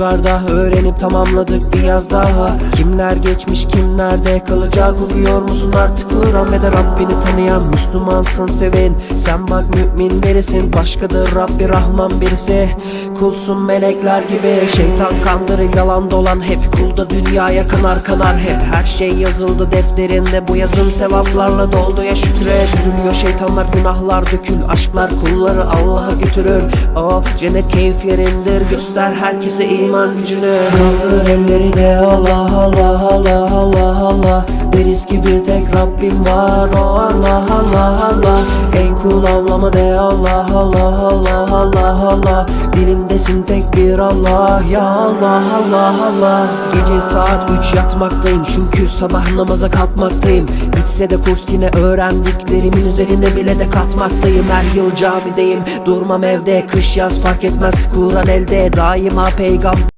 kurslarda öğrenip tamamladık bir yaz daha. Kimler geçmiş kimlerde kalacak Uyuyor musun artık? Kur'an ve de Rabbini tanıyan Müslümansın sevin. Sen bak mümin birisin Başkadır Rabbi Rahman birisi. Kulsun melekler gibi Şeytan kandırır yalan dolan hep Kulda dünyaya kanar kanar. Hep Her şey yazıldı defterinde Bu yazın sevaplarla doldu ya şükret. Üzülüyor şeytanlar günahlar dökül Aşklar kulları Allah'a götürür. O cennet keyif yerindir Göster herkese iman gücünü Kaldır elleri de Allah Allah Allah Allah Allah. Deriz ki bir tek Rabbim var O Allah Allah Kul avlama de Allah Allah Allah Allah Allah. Dilindesin tek bir Allah Ya Allah Allah Allah. Gece saat 3 yatmaktayım Çünkü sabah namaza kalkmaktayım. Bitse de kurs yine öğrendiklerimin üzerine bile de katmaktayım. Her yıl camideyim Durmam evde kış yaz fark etmez. Kur'an elde daima peygamber